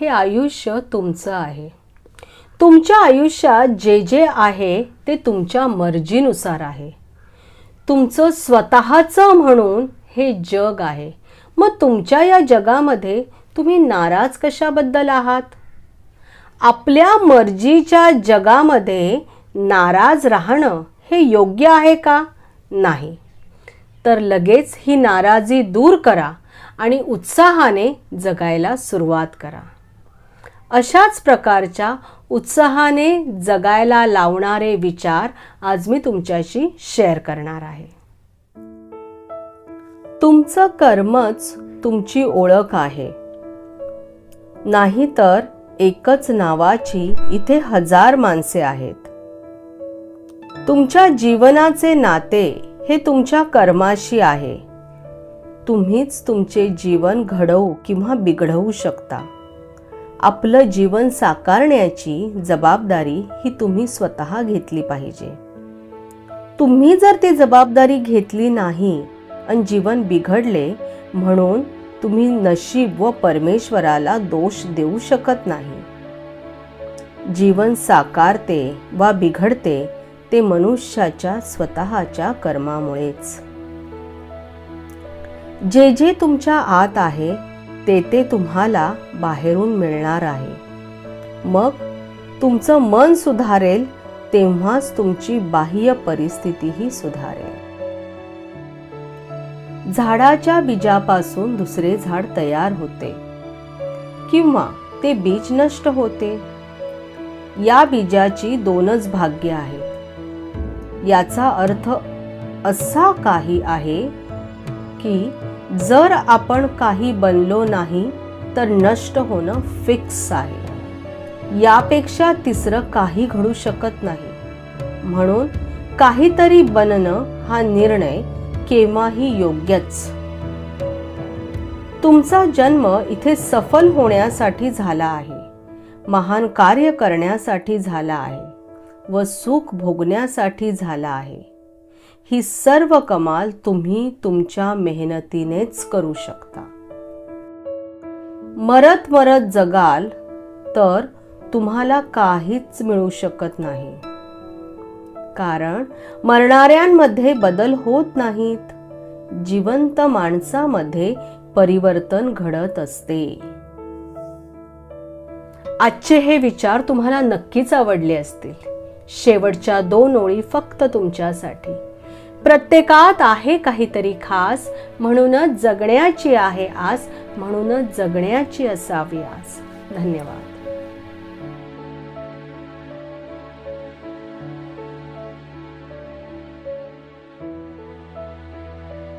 हे आयुष्य तुमचं आहे. तुमच्या आयुष्यात जे जे आहे ते तुमच्या मर्जीनुसार आहे. तुमचं स्वतःचं म्हणून हे जग आहे. मग तुमच्या या जगामध्ये तुम्ही नाराज कशाबद्दल आहात? आपल्या मर्जीच्या जगामध्ये नाराज राहणं हे योग्य आहे का? नाही. तर लगेच ही नाराजी दूर करा आणि उत्साहाने जगायला सुरुवात करा. अशाच प्रकारच्या उत्साहाने जगायला लावणारे विचार आज मी तुमच्याशी शेअर करणार आहे. तुमचं कर्मच तुमची ओळख आहे. नाहीतर एकच नावाची इथे हजार माणसे आहेत. तुमच्या जीवनाचे नाते हे तुमच्या कर्माशी आहे. तुम्हीच तुमचे जीवन घडवू किंवा बिघडवू शकता. आपलं जीवन साकारण्याची जबाबदारी ही तुम्ही स्वतः घेतली पाहिजे. तुम्ही जर ती जबाबदारी घेतली नाही आणि जीवन बिघडले म्हणून तुम्ही नशीब व परमेश्वराला दोष देऊ शकत नाही. जीवन साकारते वा बिघडते ते मनुष्याच्या स्वतःच्या कर्मामुळेच. जे जे तुमच्या आत आहे ते ते तुम्हाला बाहेरून मिळणार आहे. मग तुमचं मन सुधारेल तेव्हाच तुमची बाह्य परिस्थितीही सुधारेल. झाडाच्या बीजापासून दुसरे झाड तयार होते. किंवा ते बीज नष्ट होते. या बीजाची दोनच भाग्य आहेत. याचा अर्थ असा काही आहे की जर आपण काही बनलो नाही तर नष्ट होणं फिक्स आहे. यापेक्षा तिसरं काही घडू शकत नाही. म्हणून काहीतरी बनणं हा निर्णय केव्हाही योग्यच. तुमचा जन्म इथे सफल होण्यासाठी झाला आहे. महान कार्य करण्यासाठी झाला आहे. व सुख भोगण्यासाठी झाला आहे. ही सर्व कमाल तुम्ही तुमच्या मेहनतीनेच करू शकता. मरत मरत जगाल तर तुम्हाला काहीच मिळू शकत नाही. कारण मरणाऱ्यांमध्ये बदल होत नाहीत. जिवंत माणसामध्ये परिवर्तन घडत असते. आजचे हे विचार तुम्हाला नक्कीच आवडले असतील. शेवटच्या दोन ओळी फक्त तुमच्यासाठी. प्रत्येकात आहे काहीतरी खास म्हणूनच जगण्याची आहे आस म्हणूनच जगण्याची असावी आस. धन्यवाद.